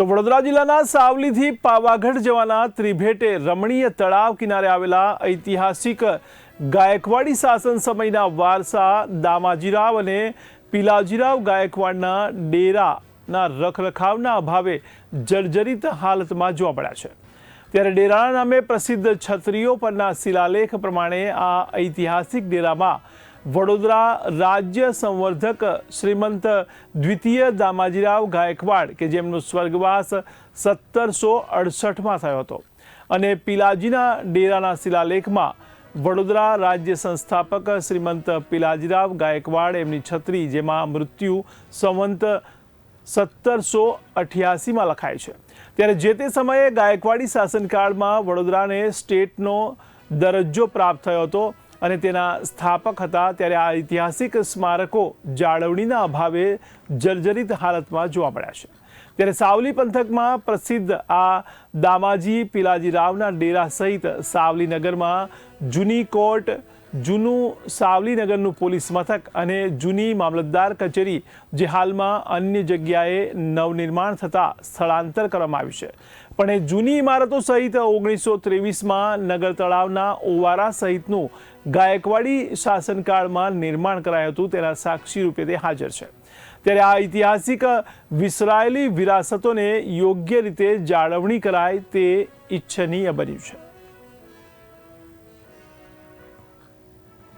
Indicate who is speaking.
Speaker 1: તો વડોદરા જિલ્લાના સાવલીથી પાવાગઢ જવાના ત્રિભેટે રમણીય તળાવ કિનારે આવેલા ઐતિહાસિક ગાયકવાડી શાસન સમયના વારસા દામાજીરાવ અને પિલાજીરાવ ગાયકવાડના ડેરાના રખરખાવના અભાવે જર્જરિત હાલતમાં જોવા મળ્યા છે. ત્યારે ડેરાના નામે પ્રસિદ્ધ છત્રીઓ પરના શિલાલેખ પ્રમાણે આ ઐતિહાસિક ડેરામાં વડોદરા રાજ્ય સંવર્ધક શ્રીમંત દ્વિતીય દામાજીરાવ ગાયકવાડ, કે જેમનો સ્વર્ગવાસ સત્તરસો અડસઠમાં થયો હતો. અને પિલાજીના ડેરાના શિલાલેખમાં વડોદરા રાજ્ય સંસ્થાપક શ્રીમંત પિલાજીરાવ ગાયકવાડ એમની છત્રી, જેમાં મૃત્યુ સંવંત સત્તરસો અઠ્યાસીમાં લખાય છે. ત્યારે જે તે સમયે ગાયકવાડી શાસનકાળમાં વડોદરાને સ્ટેટનો દરજ્જો પ્રાપ્ત થયો હતો અને તેના સ્થાપક હતા ત્યારે આ ઐતિહાસિક સ્મારકો જાળવણીના અભાવે જર્જરિત હાલતમાં જોવા મળ્યા છે. ત્યારે સાવલી પંથકમાં પ્રસિદ્ધ આ દામાજી પિલાજી રાવના ડેરા સહિત સાવલી નગરમાં જૂની કોર્ટ જૂનું સાવલીનગરનું પોલીસ મથક અને જૂની મામલતદાર કચેરી, જે હાલમાં અન્ય જગ્યાએ નવનિર્માણ થતાં સ્થળાંતર કરવામાં આવ્યું છે. પણ એ જૂની ઇમારતો સહિત ઓગણીસો ત્રેવીસમાં નગર તળાવના ઓવારા સહિતનું ગાયકવાડી શાસનકાળમાં નિર્માણ કરાયું હતું, તેના સાક્ષી રૂપે તે હાજર છે. ત્યારે આ ઐતિહાસિક વિસરાયેલી વિરાસતોને યોગ્ય રીતે જાળવણી કરાય તે ઈચ્છનીય બન્યું છે.